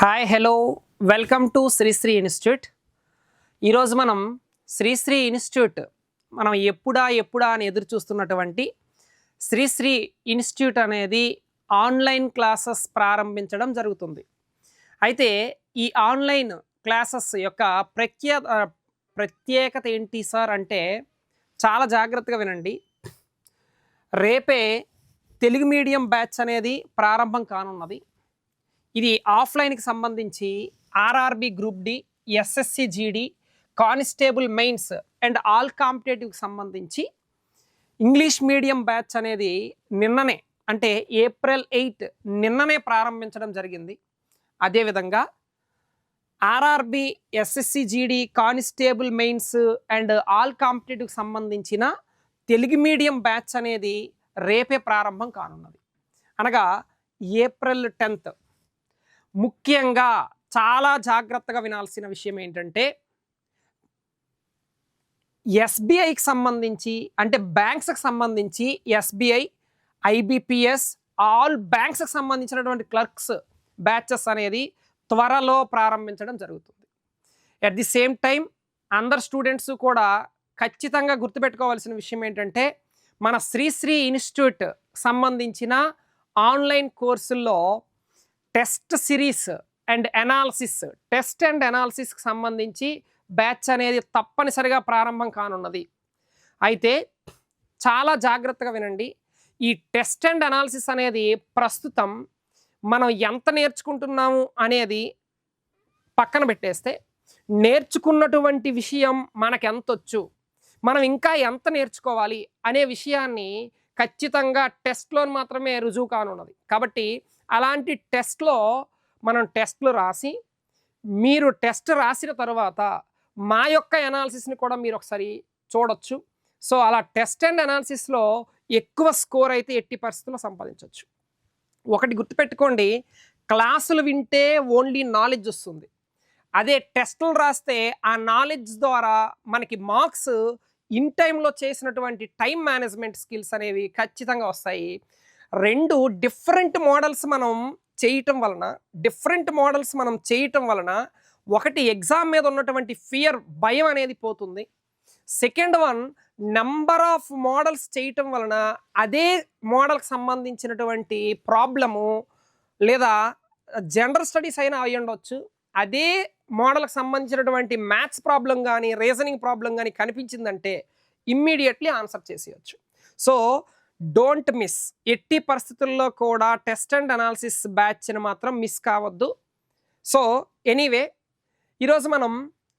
Hi hello welcome to Sri Sri institute ఈరోజు మనం Sri Sri institute మనం ఎప్పుడా ఎప్పుడా అని ఎదురు చూస్తున్నటువంటి శ్రీశ్రీ ఇన్స్టిట్యూట్ అనేది ఆన్లైన్ క్లాసెస్ ప్రారంభించడం జరుగుతుంది. అయితే ఈ ఆన్లైన్ క్లాసెస్ యొక్క ప్రత్యే ప్రత్యేకత ఏంటి సార్ అంటే చాలా జాగ్రత్తగా వినండి. రేపే తెలుగు మీడియం బ్యాచ్ అనేది ప్రారంభం కానున్నది. ఇది ఆఫ్లైన్కి సంబంధించి RRB group D SSC GD constable mains and all కాంపిటేటివ్కి సంబంధించి ఇంగ్లీష్ మీడియం బ్యాచ్ అనేది నిన్ననే అంటే ఏప్రిల్ ఎయిట్ నిన్ననే ప్రారంభించడం జరిగింది. అదేవిధంగా RRB SSC GD constable mains and all కాంపిటేటివ్కి సంబంధించిన తెలుగు మీడియం బ్యాచ్ అనేది రేపే ప్రారంభం కానున్నది. అనగా ఏప్రిల్ టెన్త్ ముఖ్యంగా చాలా జాగ్రత్తగా వినాల్సిన విషయం ఏంటంటే ఎస్బీఐకి సంబంధించి అంటే బ్యాంక్స్కి సంబంధించి ఎస్బీఐ ఐబిపిఎస్ ఆల్ బ్యాంక్స్కి సంబంధించినటువంటి క్లర్క్స్ బ్యాచెస్ అనేది త్వరలో ప్రారంభించడం జరుగుతుంది. అట్ ది సేమ్ టైం అందరు స్టూడెంట్స్ కూడా ఖచ్చితంగా గుర్తుపెట్టుకోవాల్సిన విషయం ఏంటంటే మన శ్రీశ్రీ ఇన్స్టిట్యూట్ సంబంధించిన ఆన్లైన్ కోర్సుల్లో test series and analysis. Test and అనాలిసిస్కి సంబంధించి బ్యాచ్ అనేది తప్పనిసరిగా ప్రారంభం కానున్నది. అయితే చాలా జాగ్రత్తగా వినండి. ఈ టెస్ట్ అండ్ అనాలిసిస్ అనేది ప్రస్తుతం మనం ఎంత నేర్చుకుంటున్నాము అనేది పక్కన పెట్టేస్తే నేర్చుకున్నటువంటి విషయం మనకు ఎంత వచ్చు మనం ఇంకా ఎంత నేర్చుకోవాలి? అనే విషయాన్ని ఖచ్చితంగా టెస్ట్లో మాత్రమే రుజువు కానున్నది. కాబట్టి అలాంటి టెస్ట్లో మనం టెస్ట్లు రాసి మీరు టెస్ట్ రాసిన తర్వాత మా యొక్క ఎనాలిసిస్ని కూడా మీరు ఒకసారి చూడొచ్చు. సో అలా టెస్ట్ అండ్ అనాలిసిస్లో ఎక్కువ స్కోర్ అయితే ఎట్టి పరిస్థితుల్లో సంపాదించవచ్చు ఒకటి గుర్తుపెట్టుకోండి క్లాసులు వింటే ఓన్లీ నాలెడ్జ్ వస్తుంది. అదే టెస్టులు రాస్తే ఆ నాలెడ్జ్ ద్వారా మనకి మార్క్స్ ఇన్ టైంలో చేసినటువంటి టైం మేనేజ్మెంట్ స్కిల్స్ అనేవి ఖచ్చితంగా వస్తాయి. రెండు డిఫరెంట్ మోడల్స్ మనం చేయటం వలన డిఫరెంట్ మోడల్స్ మనం చేయటం వలన ఒకటి ఎగ్జామ్ మీద ఉన్నటువంటి ఫియర్ భయం అనేది పోతుంది. Second one number of models చేయటం వలన అదే మోడల్కి సంబంధించినటువంటి ప్రాబ్లము లేదా జనరల్ స్టడీస్ అయినా అయి ఉండొచ్చు. అదే మోడల్కి సంబంధించినటువంటి మ్యాథ్స్ ప్రాబ్లం కానీ రీజనింగ్ ప్రాబ్లం కానీ కనిపించిందంటే ఇమ్మీడియట్లీ ఆన్సర్ చేసేయచ్చు. So don't miss. ఎట్టి పరిస్థితుల్లో కూడా టెస్ట్ అండ్ అనాలిసిస్ బ్యాచ్ని మాత్రం మిస్ కావద్దు. సో ఎనీవే ఈరోజు మనం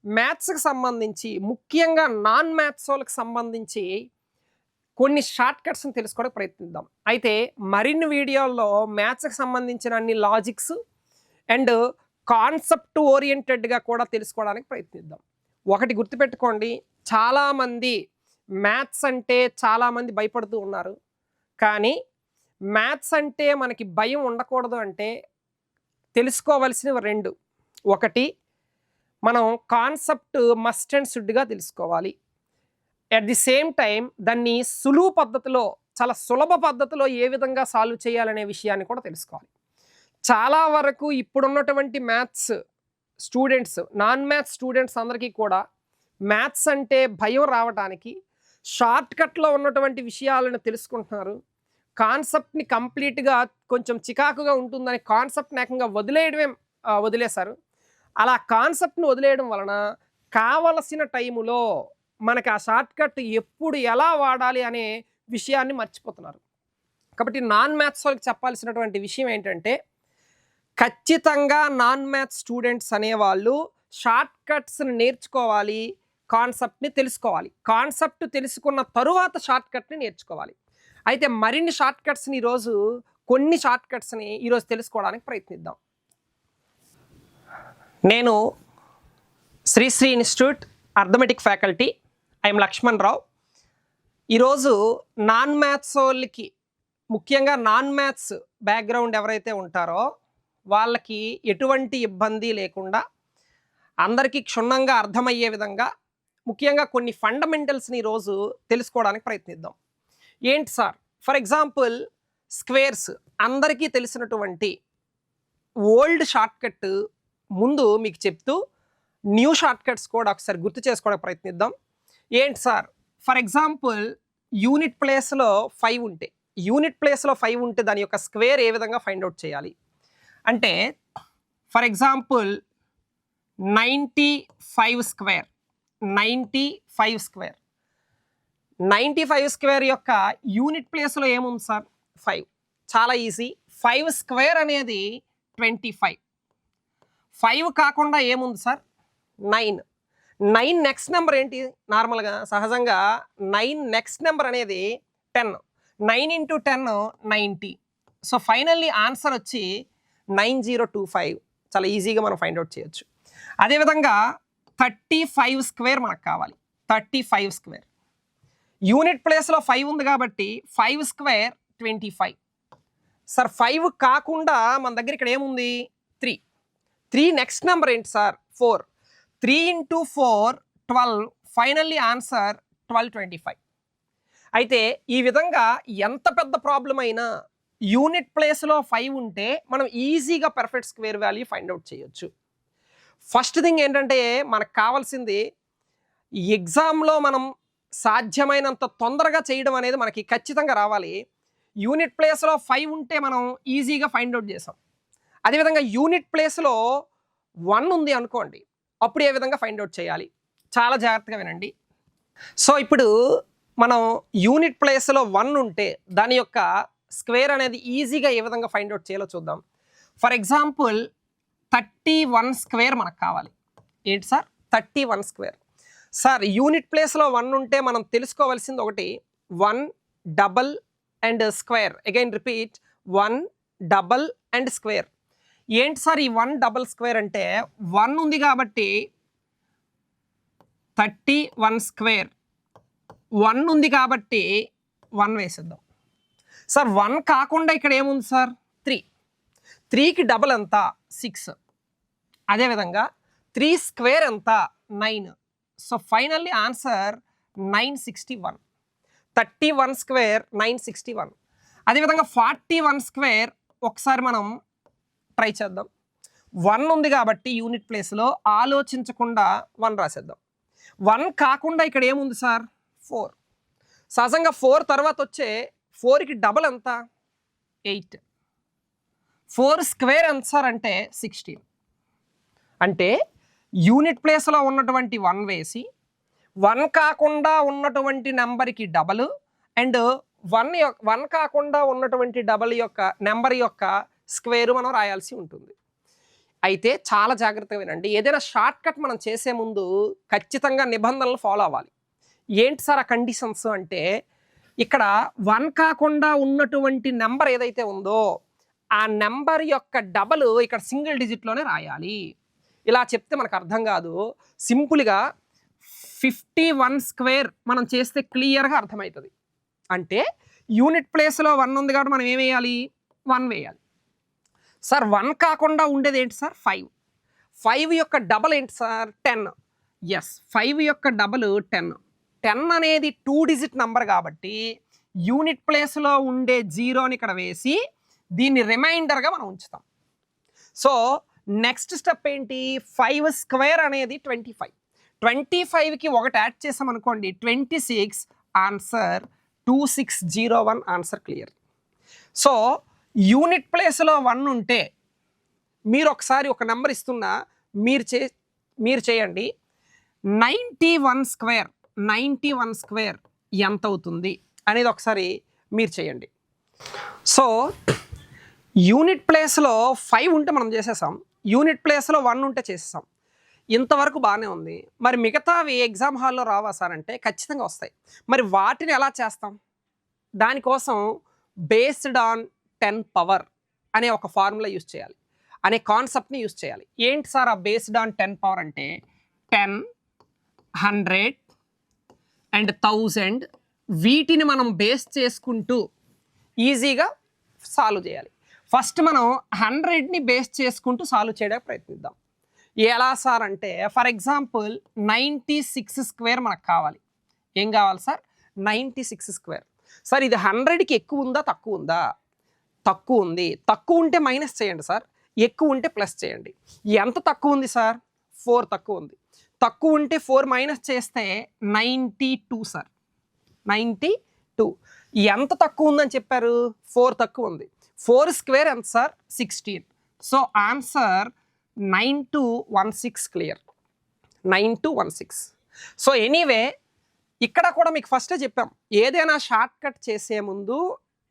మ్యాథ్స్కి సంబంధించి ముఖ్యంగా నాన్ మ్యాథ్స్ వాళ్ళకి సంబంధించి కొన్ని షార్ట్ కట్స్ని తెలుసుకోవడానికి ప్రయత్నిద్దాం. అయితే మరిన్ని వీడియోల్లో మ్యాథ్స్కి సంబంధించిన అన్ని లాజిక్స్ అండ్ కాన్సెప్ట్ ఓరియంటెడ్గా కూడా తెలుసుకోవడానికి ప్రయత్నిద్దాం. ఒకటి గుర్తుపెట్టుకోండి చాలామంది మ్యాథ్స్ అంటే చాలామంది భయపడుతూ ఉన్నారు. కానీ మ్యాథ్స్ అంటే మనకి భయం ఉండకూడదు అంటే తెలుసుకోవలసినవి రెండు. ఒకటి మనం కాన్సెప్ట్ మస్ట్ అండ్ షుడ్గా తెలుసుకోవాలి. అట్ ది సేమ్ టైం దాన్ని సులువు పద్ధతిలో చాలా సులభ పద్ధతిలో ఏ విధంగా సాల్వ్ చేయాలనే విషయాన్ని కూడా తెలుసుకోవాలి. చాలా వరకు ఇప్పుడున్నటువంటి maths students non maths students అందరికీ కూడా మ్యాథ్స్ అంటే భయం రావడానికి షార్ట్ కట్లో ఉన్నటువంటి విషయాలను తెలుసుకుంటున్నారు. కాన్సెప్ట్ని కంప్లీట్గా కొంచెం చికాకుగా ఉంటుందని కాన్సెప్ట్ని ఏకంగా వదిలేయడమే వదిలేశారు. అలా కాన్సెప్ట్ని వదిలేయడం వలన కావలసిన టైములో మనకి ఆ షార్ట్కట్ ఎప్పుడు ఎలా వాడాలి అనే విషయాన్ని మర్చిపోతున్నారు. కాబట్టి నాన్ మ్యాథ్స్ వాళ్ళకి చెప్పాల్సినటువంటి విషయం ఏంటంటే ఖచ్చితంగా నాన్ మ్యాథ్స్ స్టూడెంట్స్ అనేవాళ్ళు షార్ట్ కట్స్ని నేర్చుకోవాలి కాన్సెప్ట్ని తెలుసుకోవాలి. కాన్సెప్ట్ తెలుసుకున్న తరువాత షార్ట్ కట్ని నేర్చుకోవాలి. అయితే మరిన్ని షార్ట్ కట్స్ని ఈరోజు కొన్ని షార్ట్ కట్స్ని ఈరోజు తెలుసుకోవడానికి ప్రయత్నిద్దాం. నేను Sri Sri institute arithmetic faculty I'm Lakshman Rao ఈరోజు నాన్ మ్యాథ్స్ వాళ్ళకి ముఖ్యంగా నాన్ మ్యాథ్స్ బ్యాక్గ్రౌండ్ ఎవరైతే ఉంటారో వాళ్ళకి ఎటువంటి ఇబ్బంది లేకుండా అందరికీ క్షుణ్ణంగా అర్థమయ్యే విధంగా ముఖ్యంగా కొన్ని ఫండమెంటల్స్ని ఈరోజు తెలుసుకోవడానికి ప్రయత్నిద్దాం. ఏంటి సార్? ఫర్ ఎగ్జాంపుల్ స్క్వేర్స్ అందరికీ తెలిసినటువంటి ఓల్డ్ షార్ట్కట్ ముందు మీకు చెప్తూ న్యూ షార్ట్కట్స్ కూడా ఒకసారి గుర్తు చేసుకోవడానికి ప్రయత్నిద్దాం. ఏంటి సార్? ఫర్ ఎగ్జాంపుల్ యూనిట్ ప్లేస్లో ఫైవ్ ఉంటే యూనిట్ ప్లేస్లో ఫైవ్ ఉంటే దాని యొక్క స్క్వేర్ ఏ విధంగా ఫైండ్ అవుట్ చేయాలి? అంటే for example ninety five square ninety five square. Ninety five square యొక్క యూనిట్ ప్లేస్లో ఏముంది సార్? ఫైవ్. చాలా ఈజీ. ఫైవ్ స్క్వేర్ అనేది ట్వంటీ ఫైవ్. ఫైవ్ కాకుండా ఏముంది sir? Nine. Nine next number ఏంటి? నార్మల్గా సహజంగా నైన్ నెక్స్ట్ నెంబర్ అనేది ten. Nine into ten ninety. So finally answer వచ్చి నైన్ జీరో టూ ఫైవ్. చాలా ఈజీగా మనం ఫైండ్ అవుట్ చేయొచ్చు. అదేవిధంగా థర్టీ ఫైవ్ స్క్వేర్ మనకు కావాలి. Thirty five square. యూనిట్ ప్లేస్లో ఫైవ్ ఉంది కాబట్టి five square twenty five sir five కాకుండా మన దగ్గర ఇక్కడ ఏముంది? త్రీ త్రీ నెక్స్ట్ నెంబర్ ఏంటి sir four three into four twelve finally answer twelve twenty five అయితే ఈ విధంగా ఎంత పెద్ద ప్రాబ్లం అయినా యూనిట్ ప్లేస్లో ఫైవ్ ఉంటే మనం ఈజీగా perfect square value find out చేయొచ్చు. ఫస్ట్ థింగ్ ఏంటంటే మనకు కావాల్సింది ఎగ్జామ్లో మనం సాధ్యమైనంత తొందరగా చేయడం అనేది మనకి ఖచ్చితంగా రావాలి. యూనిట్ ప్లేస్లో ఫైవ్ ఉంటే మనం ఈజీగా ఫైండ్ అవుట్ చేసాం. అదేవిధంగా యూనిట్ ప్లేస్లో వన్ ఉంది అనుకోండి అప్పుడు ఏ విధంగా ఫైండ్ అవుట్ చేయాలి? చాలా జాగ్రత్తగా వినండి. సో ఇప్పుడు మనం యూనిట్ ప్లేస్లో వన్ ఉంటే దాని యొక్క స్క్వేర్ అనేది ఈజీగా ఏ విధంగా ఫైండ్ అవుట్ చేయాలో చూద్దాం. For example thirty one square మనకు కావాలి. ఏంటి sir? Thirty one square. Sir unit ప్లేస్లో వన్ ఉంటే మనం తెలుసుకోవాల్సింది ఒకటి one double and square. Again repeat one double and square. ఏంటి సార్ ఈ వన్ డబల్ స్క్వేర్ అంటే? వన్ ఉంది కాబట్టి థర్టీ వన్ స్క్వేర్. వన్ ఉంది కాబట్టి వన్ వేసేద్దాం. సార్ వన్ కాకుండా ఇక్కడ ఏముంది సార్? త్రీ. త్రీకి డబల్ ఎంత? సిక్స్. అదేవిధంగా త్రీ స్క్వేర్ ఎంత? Nine. So finally answer nine sixty one. Thirty one square nine sixty one. అదేవిధంగా ఫార్టీ వన్ స్క్వేర్ ఒకసారి మనం ట్రై చేద్దాం. వన్ ఉంది కాబట్టి యూనిట్ ప్లేస్లో ఆలోచించకుండా వన్ రాసేద్దాం. వన్ కాకుండా ఇక్కడ ఏముంది సార్? ఫోర్. సహజంగా ఫోర్ తర్వాత వచ్చే ఫోర్కి డబల్ ఎంత? ఎయిట్. ఫోర్ స్క్వేర్ ఎంత సార్ అంటే సిక్స్టీన్. అంటే యూనిట్ ప్లేస్లో ఉన్నటువంటి వన్ వేసి వన్ కాకుండా ఉన్నటువంటి నెంబర్కి డబల్ అండ్ వన్ యొక్క వన్ కాకుండా ఉన్నటువంటి డబల్ యొక్క నెంబర్ యొక్క స్క్వేర్ మనం రాయాల్సి ఉంటుంది. అయితే చాలా జాగ్రత్తగా వినండి ఏదైనా షార్ట్ కట్ మనం చేసే ముందు ఖచ్చితంగా నిబంధనలు ఫాలో అవ్వాలి. ఏంటి సార్ ఆ కండిషన్స్ అంటే ఇక్కడ వన్ కాకుండా ఉన్నటువంటి నెంబర్ ఏదైతే ఉందో ఆ నెంబర్ యొక్క డబల్ ఇక్కడ సింగిల్ డిజిట్లోనే రాయాలి. ఇలా చెప్తే మనకు అర్థం కాదు. సింపుల్గా ఫిఫ్టీ వన్ స్క్వేర్ మనం చేస్తే క్లియర్గా అర్థమవుతుంది. అంటే యూనిట్ ప్లేస్లో వన్ ఉంది కాబట్టి మనం ఏం వేయాలి? వన్ వేయాలి. సార్ వన్ కాకుండా ఉండేది ఏంటి సార్? ఫైవ్. ఫైవ్ యొక్క డబల్ ఏంటి సార్? టెన్. ఎస్ ఫైవ్ యొక్క డబల్ టెన్. టెన్ అనేది టూ డిజిట్ నంబర్ కాబట్టి యూనిట్ ప్లేస్లో ఉండే జీరోని ఇక్కడ వేసి దీన్ని రిమైండర్గా మనం ఉంచుతాం. సో నెక్స్ట్ స్టెప్ ఏంటి? ఫైవ్ స్క్వేర్ అనేది ట్వంటీ ఫైవ్. ట్వంటీ ఫైవ్కి ఒకటి యాడ్ చేసాం అనుకోండి twenty six answer two six zero one answer clear. So unit ప్లేస్లో వన్ ఉంటే మీరు ఒకసారి ఒక నెంబర్ ఇస్తున్నా మీరు చే మీరు చేయండి. Ninety one square ninety one square ఎంత అవుతుంది అనేది ఒకసారి మీరు చేయండి. సో యూనిట్ ప్లేస్లో ఫైవ్ ఉంటే మనం చేసేసాం. యూనిట్ ప్లేస్లో వన్ ఉంటే చేసేసాం. ఇంతవరకు బాగానే ఉంది. మరి మిగతావి ఎగ్జామ్ హాల్లో రావా సార్ అంటే ఖచ్చితంగా వస్తాయి. మరి వాటిని ఎలా చేస్తాం? దానికోసం బేస్డ్ ఆన్ టెన్ పవర్ అనే ఒక ఫార్ములా యూస్ చేయాలి. అనే కాన్సెప్ట్ని యూస్ చేయాలి. ఏంటి సార్ ఆ బేస్డ్ ఆన్ టెన్ పవర్ అంటే? టెన్ హండ్రెడ్ అండ్ థౌజండ్ వీటిని మనం బేస్ చేసుకుంటూ ఈజీగా సాల్వ్ చేయాలి. ఫస్ట్ మనం హండ్రెడ్ని బేస్ చేసుకుంటూ సాల్వ్ చేయడానికి ప్రయత్నిద్దాం. ఎలా సార్ అంటే for example ninety six square మనకు కావాలి. ఏం కావాలి sir? Ninety six square. Sir ఇది హండ్రెడ్కి ఎక్కువ ఉందా తక్కువ ఉందా? తక్కువ ఉంది. తక్కువ ఉంటే మైనస్ చేయండి సార్. ఎక్కువ ఉంటే ప్లస్ చేయండి. ఎంత తక్కువ ఉంది సార్? ఫోర్ తక్కువ ఉంది. తక్కువ ఉంటే ఫోర్ మైనస్ చేస్తే ninety two sir. Ninety two. ఎంత తక్కువ ఉందని చెప్పారు? ఫోర్ తక్కువ ఉంది. ఫోర్ స్క్వేర్ ఎంత sir? Sixteen. So answer nine two one six clear. Nine two one six. So anyway ఇక్కడ కూడా మీకు ఫస్టే చెప్పాం. ఏదైనా షార్ట్ కట్ చేసే ముందు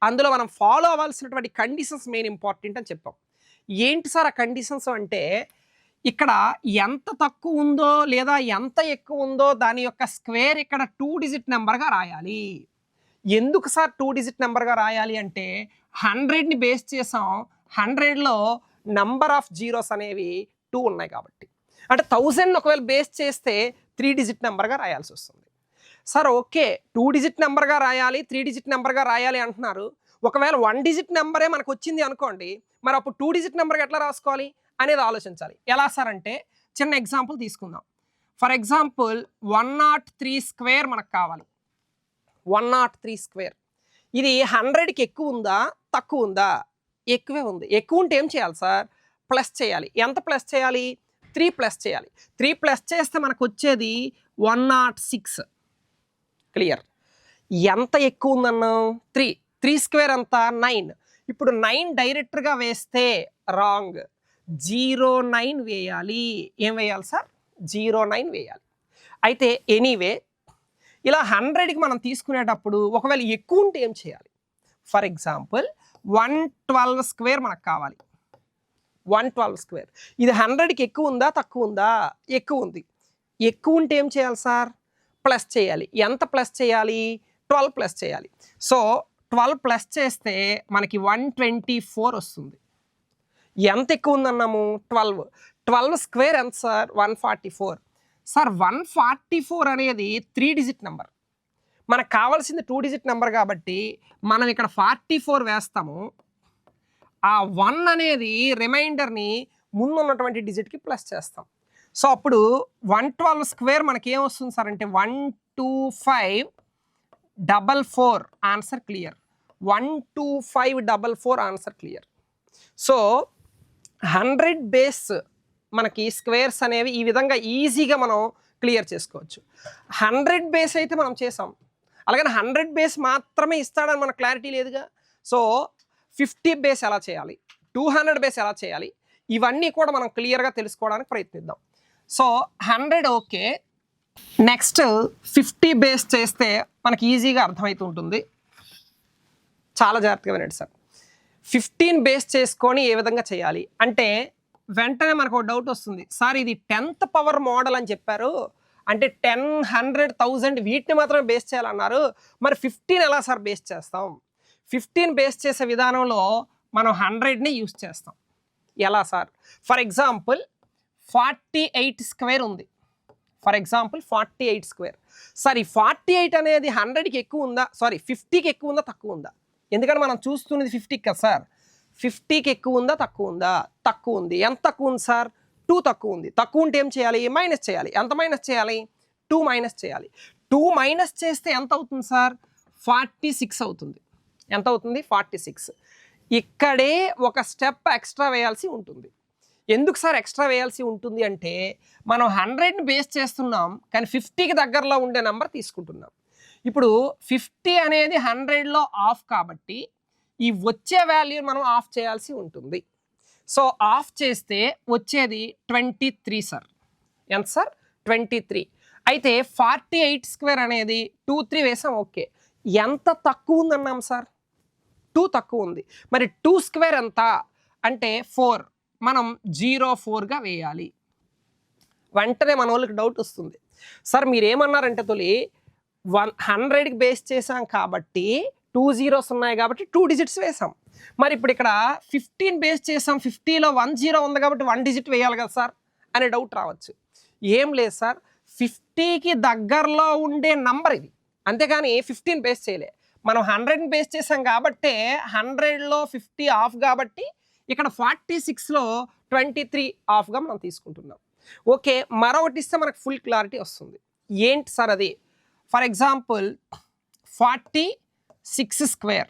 అందులో మనం ఫాలో అవ్వాల్సినటువంటి కండిషన్స్ మెయిన్ ఇంపార్టెంట్ అని చెప్పాం. ఏంటి సార్ ఆ కండిషన్స్ అంటే ఇక్కడ ఎంత తక్కువ ఉందో లేదా ఎంత ఎక్కువ ఉందో దాని యొక్క స్క్వేర్ ఇక్కడ టూ డిజిట్ నెంబర్గా రాయాలి. ఎందుకు సార్ టూ డిజిట్ నెంబర్గా రాయాలి అంటే హండ్రెడ్ని బేస్ చేసాం. హండ్రెడ్లో నంబర్ ఆఫ్ జీరోస్ అనేవి టూ ఉన్నాయి కాబట్టి. అంటే థౌజండ్ ఒకవేళ బేస్ చేస్తే త్రీ డిజిట్ నెంబర్గా రాయాల్సి వస్తుంది. సార్ ఓకే టూ డిజిట్ నెంబర్గా రాయాలి త్రీ డిజిట్ నెంబర్గా రాయాలి అంటున్నారు. ఒకవేళ వన్ డిజిట్ నెంబరే మనకు వచ్చింది అనుకోండి మరి అప్పుడు టూ డిజిట్ నెంబర్గా ఎట్లా రాసుకోవాలి అనేది ఆలోచించాలి. ఎలా సార్ అంటే చిన్న ఎగ్జాంపుల్ తీసుకుందాం. For example one naught three square మనకు కావాలి. One naught three square. ఇది హండ్రెడ్కి ఎక్కువ ఉందా? తక్కువ ఉందా? ఎక్కువే ఉంది. ఎక్కువ ఉంటే ఏం చేయాలి సార్? ప్లస్ చేయాలి. ఎంత ప్లస్ చేయాలి? త్రీ ప్లస్ చేయాలి. త్రీ ప్లస్ చేస్తే మనకు వచ్చేది వన్ నాట్ సిక్స్. క్లియర్. ఎంత ఎక్కువ ఉందన్నాం త్రీ. త్రీ స్క్వేర్ ఎంత? నైన్. ఇప్పుడు నైన్ డైరెక్ట్గా వేస్తే రాంగ్. జీరో నైన్ వేయాలి. ఏం వేయాలి సార్? జీరో నైన్ వేయాలి. అయితే ఎనీవే ఇలా హండ్రెడ్కి మనం తీసుకునేటప్పుడు ఒకవేళ ఎక్కువ ఉంటే ఏం చేయాలి? For example one twelve square మనకు కావాలి. One twelve square. ఇది హండ్రెడ్కి ఎక్కువ ఉందా తక్కువ ఉందా? ఎక్కువ ఉంది. ఎక్కువ ఉంటే ఏం చేయాలి సార్? ప్లస్ చేయాలి. ఎంత ప్లస్ చేయాలి? ట్వెల్వ్ ప్లస్ చేయాలి. సో ట్వెల్వ్ ప్లస్ చేస్తే మనకి వన్ ట్వంటీ ఫోర్ వస్తుంది. ఎంత ఎక్కువ ఉందన్నాము? ట్వెల్వ్. ట్వెల్వ్ స్క్వేర్ ఎంత sir? One forty four. Sir one forty four అనేది త్రీ డిజిట్ నెంబర్. మనకు కావాల్సింది టూ డిజిట్ నెంబర్ కాబట్టి మనం ఇక్కడ ఫార్టీ ఫోర్ వేస్తాము. ఆ వన్ అనేది రిమైండర్ని ముందున్నటువంటి డిజిట్కి ప్లస్ చేస్తాం. సో అప్పుడు వన్ ట్వెల్వ్ స్క్వేర్ మనకి ఏం వస్తుంది సార్ అంటే one two five double four answer clear. One two five double four answer clear. So hundred base మనకి స్క్వేర్స్ అనేవి ఈ విధంగా ఈజీగా మనం క్లియర్ చేసుకోవచ్చు. హండ్రెడ్ బేస్ అయితే మనం చేసాం. అలాగని హండ్రెడ్ బేస్ మాత్రమే ఇస్తాడని మన క్లారిటీ లేదుగా. సో ఫిఫ్టీ బేస్ ఎలా చేయాలి? టూ హండ్రెడ్ బేస్ ఎలా చేయాలి? ఇవన్నీ కూడా మనం క్లియర్గా తెలుసుకోవడానికి ప్రయత్నిద్దాం. So hundred okay. Next fifty base చేస్తే మనకి ఈజీగా అర్థమవుతూ ఉంటుంది. చాలా జాగ్రత్తగా వినండి సార్. ఫిఫ్టీన్ బేస్ చేసుకొని ఏ విధంగా చేయాలి? అంటే వెంటనే మనకు ఒక డౌట్ వస్తుంది. సార్ ఇది టెన్త్ పవర్ మోడల్ అని చెప్పారు. అంటే టెన్ హండ్రెడ్ థౌజండ్ వీటిని మాత్రమే బేస్ చేయాలన్నారు. మరి ఫిఫ్టీన్ ఎలా సార్ బేస్ చేస్తాం? ఫిఫ్టీన్ బేస్ చేసే విధానంలో మనం హండ్రెడ్ని యూస్ చేస్తాం. ఎలా sir? For example forty eight square ఉంది. For example forty eight square sir ఈ ఫార్టీ ఎయిట్ అనేది హండ్రెడ్కి ఎక్కువ ఉందా? సారీ ఫిఫ్టీకి ఎక్కువ ఉందా? తక్కువ ఉందా? ఎందుకంటే మనం చూస్తున్నది ఫిఫ్టీకి కదా సార్. ఫిఫ్టీకి ఎక్కువ ఉందా తక్కువ ఉందా తక్కువ ఉంది ఎంత తక్కువ ఉంది సార్? టూ తక్కువ ఉంది తక్కువ ఉంటే ఏం చేయాలి? మైనస్ చేయాలి? ఎంత మైనస్ చేయాలి? టూ మైనస్ చేయాలి. టూ మైనస్ చేస్తే ఎంత అవుతుంది సార్? ఫార్టీ సిక్స్ అవుతుంది. ఎంత అవుతుంది? Forty six. ఇక్కడే ఒక స్టెప్ ఎక్స్ట్రా వేయాల్సి ఉంటుంది. ఎందుకు సార్ ఎక్స్ట్రా వేయాల్సి ఉంటుంది అంటే మనం హండ్రెడ్ని బేస్ చేస్తున్నాం కానీ ఫిఫ్టీకి దగ్గరలో ఉండే నెంబర్ తీసుకుంటున్నాం. ఇప్పుడు ఫిఫ్టీ అనేది హండ్రెడ్లో ఆఫ్ కాబట్టి ఈ వచ్చే వాల్యూని మనం ఆఫ్ చేయాల్సి ఉంటుంది. సో ఆఫ్ చేస్తే వచ్చేది ట్వంటీ త్రీ సార్ ఎంత సార్ ట్వంటీ త్రీ అయితే ఫార్టీ ఎయిట్ స్క్వేర్ అనేది టూ త్రీ వేసాం ఓకే ఎంత తక్కువ ఉందన్నాం సార్ టూ తక్కువ ఉంది. మరి టూ స్క్వేర్ ఎంత? అంటే ఫోర్ మనం జీరో ఫోర్గా వేయాలి. వెంటనే మన వాళ్ళకి డౌట్ వస్తుంది. సార్ మీరేమన్నారంటే తొలి వన్ హండ్రెడ్కి బేస్ చేసాం కాబట్టి టూ జీరోస్ ఉన్నాయి కాబట్టి టూ డిజిట్స్ వేసాం మరి ఇప్పుడు ఇక్కడ ఫిఫ్టీన్ బేస్ చేసాం ఫిఫ్టీలో వన్ జీరో ఉంది కాబట్టి వన్ డిజిట్ వేయాలి కదా సార్? అనే డౌట్ రావచ్చు. ఏం లేదు సార్. ఫిఫ్టీకి దగ్గరలో ఉండే నంబర్ ఇది. అంతేగాని ఫిఫ్టీన్ బేస్ చేయలే. మనం హండ్రెడ్ని బేస్ చేసాం కాబట్టే హండ్రెడ్లో ఫిఫ్టీ ఆఫ్ కాబట్టి ఇక్కడ ఫార్టీ సిక్స్లో ట్వంటీ త్రీ ఆఫ్గా మనం తీసుకుంటున్నాం. ఓకే మరొకటి ఇస్తే మనకు ఫుల్ క్లారిటీ వస్తుంది. ఏంటి సార్ అది? For example forty six square.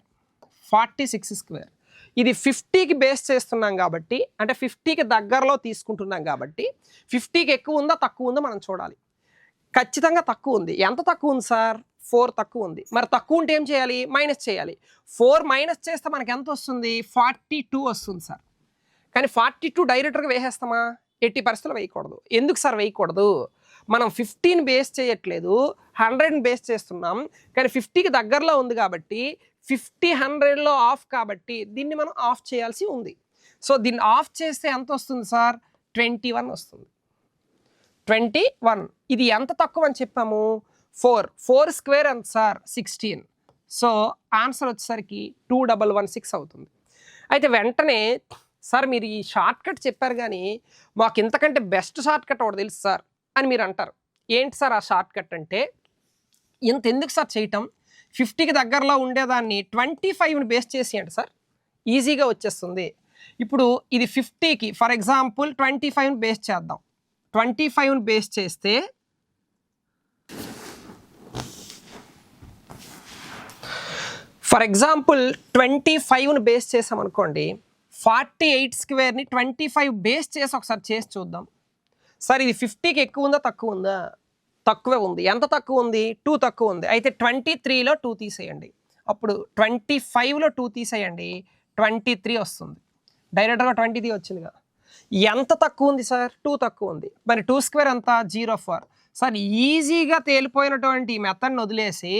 Forty six square. ఇది ఫిఫ్టీకి బేస్ చేస్తున్నాం కాబట్టి అంటే ఫిఫ్టీకి దగ్గరలో తీసుకుంటున్నాం కాబట్టి ఫిఫ్టీకి ఎక్కువ ఉందా తక్కువ ఉందో మనం చూడాలి. ఖచ్చితంగా తక్కువ ఉంది. ఎంత తక్కువ ఉంది సార్? ఫోర్ తక్కువ ఉంది. మరి తక్కువ ఉంటే ఏం చేయాలి? మైనస్ చేయాలి. ఫోర్ మైనస్ చేస్తే మనకి ఎంత వస్తుంది? ఫార్టీ టూ వస్తుంది సార్. కానీ ఫార్టీ టూ డైరెక్టర్గా వేసేస్తామా? ఎట్టి పరిస్థితులు వేయకూడదు. ఎందుకు సార్ వేయకూడదు? మనం ఫిఫ్టీన్ బేస్ చేయట్లేదు హండ్రెడ్ని బేస్ చేస్తున్నాం. కానీ ఫిఫ్టీకి దగ్గరలో ఉంది కాబట్టి ఫిఫ్టీ హండ్రెడ్లో ఆఫ్ కాబట్టి దీన్ని మనం ఆఫ్ చేయాల్సి ఉంది. సో దీన్ని ఆఫ్ చేస్తే ఎంత వస్తుంది సార్? ట్వంటీ వన్ వస్తుంది. ట్వంటీ వన్ ఇది ఎంత తక్కువ అని చెప్పాము? ఫోర్ ఫోర్ స్క్వేర్ ఎంత సార్? సిక్స్టీన్ సో ఆన్సర్ వచ్చేసరికి టూ డబల్ వన్ సిక్స్ అవుతుంది. అయితే వెంటనే సార్ మీరు ఈ షార్ట్ కట్ చెప్పారు కానీ మాకు ఇంతకంటే బెస్ట్ షార్ట్ కట్ ఒకటి తెలుసు సార్. అని మీరు అంటారు. ఏంటి సార్ ఆ షార్ట్ కట్ అంటే? ఇంత ఎందుకు సార్ చేయటం? ఫిఫ్టీకి దగ్గరలో ఉండేదాన్ని ట్వంటీ ఫైవ్ని బేస్ చేసేయండి సార్. ఈజీగా వచ్చేస్తుంది. ఇప్పుడు ఇది ఫిఫ్టీకి ఫర్ ఎగ్జాంపుల్ ట్వంటీ ఫైవ్ని బేస్ చేద్దాం. ట్వంటీ ఫైవ్ని బేస్ చేస్తే ఫర్ ఎగ్జాంపుల్ ట్వంటీ ఫైవ్ని బేస్ చేసామనుకోండి ఫార్టీ ఎయిట్ స్క్వేర్ని ట్వంటీ ఫైవ్ బేస్ చేసి ఒకసారి చేసి చూద్దాం. సార్ ఇది ఫిఫ్టీకి ఎక్కువ ఉందా తక్కువ ఉందా? తక్కువే ఉంది. ఎంత తక్కువ ఉంది? టూ తక్కువ ఉంది. అయితే ట్వంటీ త్రీలో టూ తీసేయండి. అప్పుడు ట్వంటీ ఫైవ్లో టూ తీసేయండి. ట్వంటీ త్రీ వస్తుంది. డైరెక్ట్గా ట్వంటీ త్రీ వచ్చిందిగా ఎంత తక్కువ ఉంది సార్? టూ తక్కువ ఉంది. మరి టూ స్క్వేర్ ఎంత? జీరో ఫోర్ సార్ ఈజీగా తేలిపోయినటువంటి ఈ మెథడ్ని వదిలేసి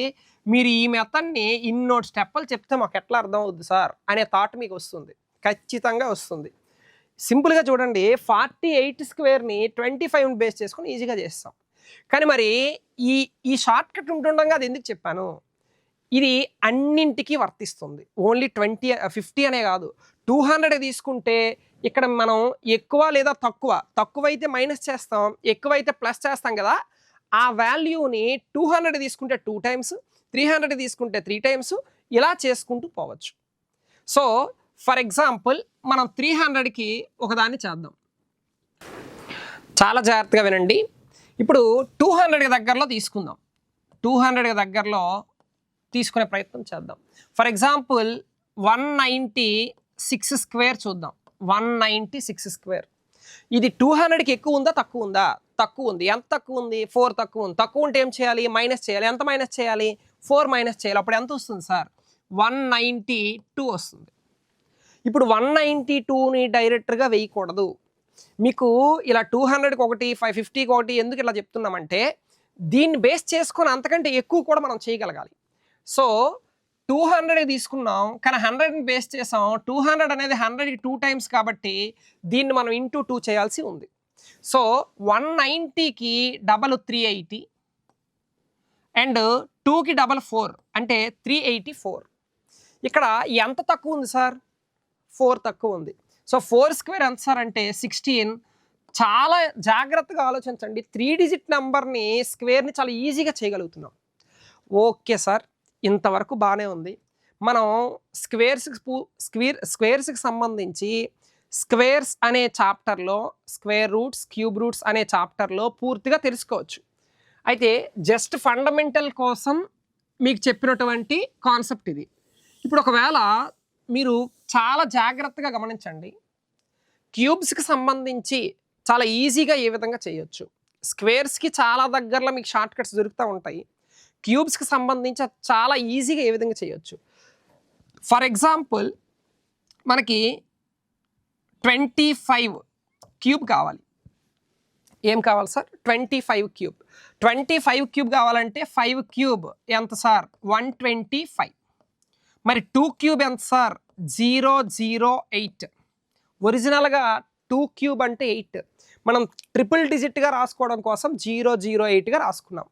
మీరు ఈ మెథడ్ని ఇన్నోటి స్టెప్పులు చెప్తే మాకు ఎట్లా అర్థం అవుద్ది సార్? అనే థాట్ మీకు వస్తుంది. ఖచ్చితంగా వస్తుంది. సింపుల్గా చూడండి ఫార్టీ ఎయిట్ స్క్వేర్ని ట్వంటీ ఫైవ్ బేస్ చేసుకొని ఈజీగా చేస్తాం. కానీ మరి ఈ ఈ షార్ట్ కట్ ఉంటుండగా అది ఎందుకు చెప్పాను? ఇది అన్నింటికి వర్తిస్తుంది. ఓన్లీ ట్వంటీ ఫిఫ్టీ అనే కాదు. టూ హండ్రెడ్ తీసుకుంటే ఇక్కడ మనం ఎక్కువ లేదా తక్కువ తక్కువ అయితే మైనస్ చేస్తాం ఎక్కువ అయితే ప్లస్ చేస్తాం కదా ఆ వాల్యూని టూ హండ్రెడ్ తీసుకుంటే టూ టైమ్స్ త్రీ హండ్రెడ్ తీసుకుంటే త్రీ టైమ్స్ ఇలా చేసుకుంటూ పోవచ్చు. సో ఫర్ ఎగ్జాంపుల్ మనం త్రీ హండ్రెడ్కి ఒకదాన్ని చేద్దాం. చాలా జాగ్రత్తగా వినండి. ఇప్పుడు టూ హండ్రెడ్కి దగ్గరలో తీసుకుందాం. టూ హండ్రెడ్కి దగ్గరలో తీసుకునే ప్రయత్నం చేద్దాం. For example one ninety six square చూద్దాం. One ninety six square. ఇది టూ హండ్రెడ్కి ఎక్కువ ఉందా తక్కువ ఉందా? తక్కువ ఉంది. ఎంత తక్కువ ఉంది? ఫోర్ తక్కువ ఉంది. తక్కువ ఉంటే ఏం చేయాలి? మైనస్ చేయాలి. ఎంత మైనస్ చేయాలి? ఫోర్ మైనస్ చేయాలి. అప్పుడు ఎంత వస్తుంది సార్? వన్ నైంటీ టూ వస్తుంది. ఇప్పుడు వన్ నైంటీ టూని డైరెక్ట్గా వేయకూడదు. మీకు ఇలా టూ హండ్రెడ్కి ఒకటి ఫైవ్ ఫిఫ్టీకి ఒకటి ఎందుకు ఇలా చెప్తున్నామంటే దీన్ని బేస్ చేసుకొని అంతకంటే ఎక్కువ కూడా మనం చేయగలగాలి. సో టూ హండ్రెడ్ తీసుకున్నాం కానీ హండ్రెడ్ని బేస్ చేసాం. టూ హండ్రెడ్ అనేది హండ్రెడ్కి టూ టైమ్స్ కాబట్టి దీన్ని మనం ఇంటూ టూ చేయాల్సి ఉంది. సో వన్ నైంటీకి డబల్ త్రీ ఎయిటీ అండ్ టూకి డబల్ ఫోర్ అంటే త్రీ ఎయిటీ ఫోర్ ఇక్కడ ఎంత తక్కువ ఉంది సార్? ఫోర్ తక్కువ ఉంది సో ఫోర్ స్క్వేర్ ఎంత సార్ అంటే సిక్స్టీన్? చాలా జాగ్రత్తగా ఆలోచించండి. త్రీ డిజిట్ నెంబర్ని స్క్వేర్ని చాలా ఈజీగా చేయగలుగుతున్నాం. ఓకే సార్ ఇంతవరకు బాగానే ఉంది. మనం స్క్వేర్స్కి స్క్వేర్ స్క్వేర్స్కి సంబంధించి స్క్వేర్స్ అనే చాప్టర్లో స్క్వేర్ రూట్స్ క్యూబ్ రూట్స్ అనే చాప్టర్లో పూర్తిగా తెలుసుకోవచ్చు. అయితే జస్ట్ ఫండమెంటల్ కోసం మీకు చెప్పినటువంటి కాన్సెప్ట్ ఇది. ఇప్పుడు ఒకవేళ మీరు చాలా జాగ్రత్తగా గమనించండి. క్యూబ్స్కి సంబంధించి చాలా ఈజీగా ఏ విధంగా చేయొచ్చు. స్క్వేర్స్కి చాలా దగ్గరలో మీకు షార్ట్ కట్స్ దొరుకుతూ ఉంటాయి. క్యూబ్స్కి సంబంధించి అది చాలా ఈజీగా ఏ విధంగా చేయొచ్చు. ఫర్ ఎగ్జాంపుల్ మనకి ట్వంటీ ఫైవ్ క్యూబ్ కావాలి. ఏం కావాలి sir? Twenty five cube. Twenty five cube కావాలంటే ఫైవ్ క్యూబ్ ఎంత సార్? One twenty five. మరి టూ క్యూబ్ ఎంత సార్? Zero zero eight. ఒరిజినల్గా టూ క్యూబ్ అంటే ఎయిట్. మనం ట్రిపుల్ డిజిట్గా రాసుకోవడం కోసం జీరో జీరో ఎయిట్గా రాసుకున్నాం.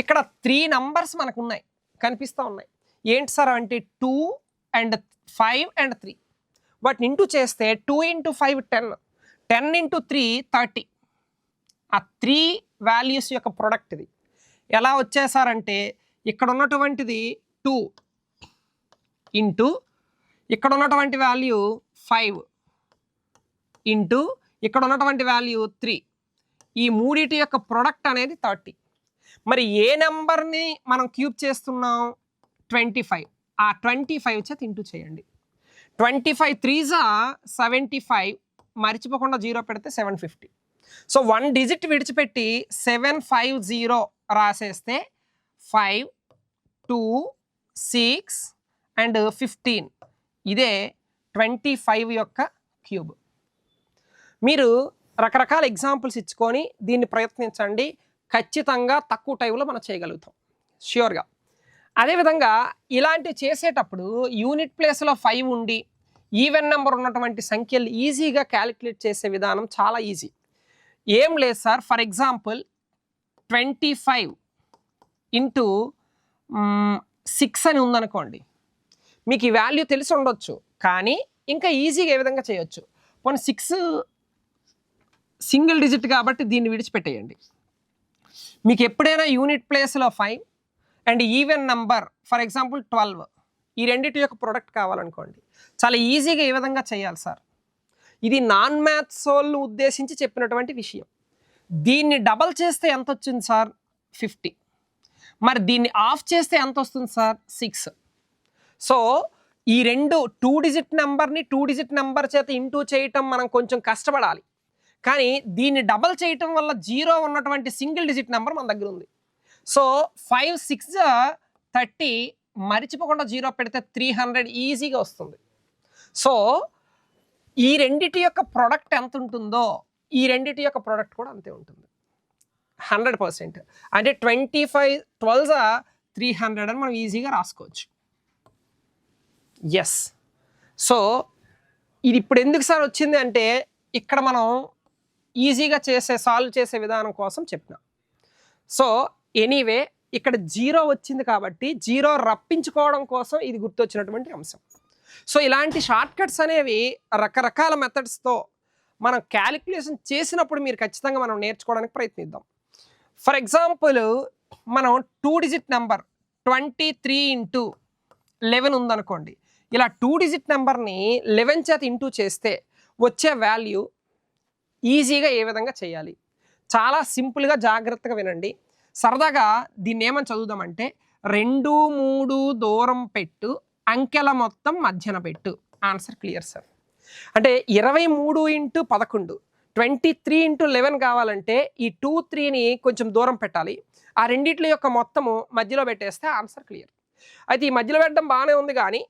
ఇక్కడ త్రీ నంబర్స్ మనకు ఉన్నాయి కనిపిస్తూ ఉన్నాయి. ఏంటి సార్ అంటే two and five and three వాటిని ఇంటూ చేస్తే two into five ten ten into three thirty ఆ త్రీ వాల్యూస్ యొక్క ప్రొడక్ట్ ఇది. ఎలా వచ్చేసారంటే ఇక్కడ ఉన్నటువంటిది టూ ఇంటూ ఇక్కడ ఉన్నటువంటి వాల్యూ ఫైవ్. ఇంటూ ఇక్కడ ఉన్నటువంటి వాల్యూ త్రీ. ఈ మూడిటి యొక్క ప్రొడక్ట్ అనేది థర్టీ. మరి ఏ నెంబర్ని మనం క్యూబ్ చేస్తున్నాం? Twenty five. ఆ ట్వంటీ ఫైవ్ చేత ఇంటూ చేయండి. ట్వంటీ ఫైవ్ త్రీజా సెవెంటీ ఫైవ్. మర్చిపోకుండా జీరో పెడితే seven fifty. So one digit విడిచిపెట్టి seven five zero రాసేస్తే five two six and fifteen. ఇదే ట్వంటీ ఫైవ్ యొక్క క్యూబ్. మీరు రకరకాల ఎగ్జాంపుల్స్ ఇచ్చుకొని దీన్ని ప్రయత్నించండి. ఖచ్చితంగా తక్కువ టైంలో మనం చేయగలుగుతాం. ష్యూర్గా అదేవిధంగా ఇలాంటివి చేసేటప్పుడు యూనిట్ ప్లేస్లో ఫైవ్ ఉండి ఈవెన్ నెంబర్ ఉన్నటువంటి సంఖ్యలు ఈజీగా క్యాలిక్యులేట్ చేసే విధానం చాలా ఈజీ. ఏం లేదు sir for example twenty five into six అని ఉందనుకోండి. మీకు ఈ వాల్యూ తెలిసి ఉండొచ్చు కానీ ఇంకా ఈజీగా ఏ విధంగా చేయొచ్చు? పోనీ సిక్స్ సింగిల్ డిజిట్ కాబట్టి దీన్ని విడిచిపెట్టేయండి. మీకు ఎప్పుడైనా యూనిట్ ప్లేస్లో five and even number for example twelve ఈ రెండింటి యొక్క ప్రొడక్ట్ కావాలనుకోండి. చాలా ఈజీగా ఏ విధంగా చేయాలి సార్? ఇది నాన్ మ్యాథ్స్ వాళ్ళు ఉద్దేశించి చెప్పినటువంటి విషయం. దీన్ని డబల్ చేస్తే ఎంత వచ్చింది సార్? ఫిఫ్టీ. మరి దీన్ని ఆఫ్ చేస్తే ఎంత వస్తుంది సార్? సిక్స్. సో ఈ రెండు టూ డిజిట్ నెంబర్ని టూ డిజిట్ నెంబర్ చేత ఇంటూ చేయటం మనం కొంచెం కష్టపడాలి. కానీ దీన్ని డబల్ చేయటం వల్ల జీరో ఉన్నటువంటి సింగిల్ డిజిట్ నెంబర్ మన దగ్గర ఉంది. సో ఫైవ్ సిక్స్ థర్టీ మరిచిపోకుండా జీరో పెడితే త్రీ హండ్రెడ్ ఈజీగా వస్తుంది. సో ఈ రెండిటి యొక్క ప్రోడక్ట్ ఎంత ఉంటుందో ఈ రెండిటి యొక్క ప్రోడక్ట్ కూడా అంతే ఉంటుంది. హండ్రెడ్ పర్సెంట్ అంటే twenty five twelve three hundred అని మనం ఈజీగా రాసుకోవచ్చు. ఎస్ సో ఇది ఇప్పుడు ఎందుకు సార్ వచ్చింది అంటే ఇక్కడ మనం ఈజీగా చేసే సాల్వ్ చేసే విధానం కోసం చెప్పిన. సో ఎనీవే ఇక్కడ జీరో వచ్చింది కాబట్టి జీరో రప్పించుకోవడం కోసం ఇది గుర్తొచ్చినటువంటి అంశం. సో ఇలాంటి షార్ట్ కట్స్ అనేవి రకరకాల మెథడ్స్తో మనం క్యాలిక్యులేషన్ చేసినప్పుడు మీరు ఖచ్చితంగా మనం నేర్చుకోవడానికి ప్రయత్నిద్దాం. ఫర్ ఎగ్జాంపుల్ మనం two digit number twenty three into eleven ఉందనుకోండి. ఇలా టూ డిజిట్ నెంబర్ని లెవెన్ చేత ఇంటూ చేస్తే వచ్చే వాల్యూ ఈజీగా ఏ విధంగా చేయాలి? చాలా సింపుల్గా జాగ్రత్తగా వినండి. సరదాగా దీన్ని ఏమని చదువుదామంటే రెండు మూడు దూరం పెట్టు అంకెల మొత్తం మధ్యన పెట్టు. ఆన్సర్ క్లియర్ సార్ అంటే ఇరవై మూడు ఇంటూ పదకొండు ట్వంటీ త్రీ ఇంటూ లెవెన్ కావాలంటే ఈ టూ త్రీని కొంచెం దూరం పెట్టాలి. ఆ రెండిట్ల యొక్క మొత్తము మధ్యలో పెట్టేస్తే ఆన్సర్ క్లియర్ అయితే ఈ మధ్యలో పెట్టడం బాగానే ఉంది కానీ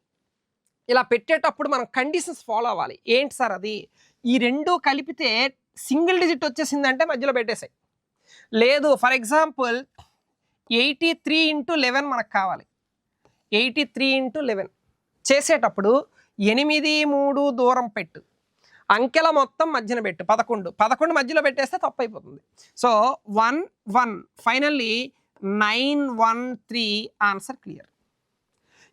ఇలా పెట్టేటప్పుడు మనం కండిషన్స్ ఫాలో అవ్వాలి. ఏంటి సార్ అది? ఈ రెండు కలిపితే సింగిల్ డిజిట్ వచ్చేసిందంటే మధ్యలో పెట్టేసాయి. లేదు for example eighty three into eleven మనకు కావాలి. Eighty three into eleven. చేసేటప్పుడు ఎనిమిది మూడు దూరం పెట్టు. అంకెల మొత్తం మధ్యన పెట్టు పదకొండు. పదకొండు మధ్యలో పెట్టేస్తే తప్పు అయిపోతుంది so one one. Finally nine one three answer clear.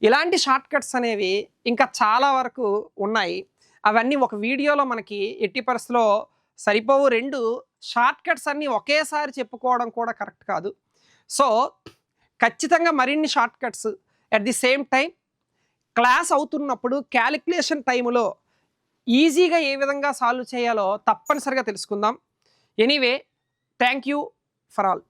ఇలాంటి షార్ట్ కట్స్ అనేవి ఇంకా చాలా వరకు ఉన్నాయి. అవన్నీ ఒక వీడియోలో మనకి ఎట్టి పరిస్థితిలో సరిపోవు. రెండు షార్ట్ కట్స్ అన్నీ ఒకేసారి చెప్పుకోవడం కూడా కరెక్ట్ కాదు. సో ఖచ్చితంగా మరిన్ని short cuts at the same time class అవుతున్నప్పుడు క్యాలిక్యులేషన్ టైంలో ఈజీగా ఏ విధంగా సాల్వ్ చేయాలో తప్పనిసరిగా తెలుసుకుందాం. Anyway thank you for all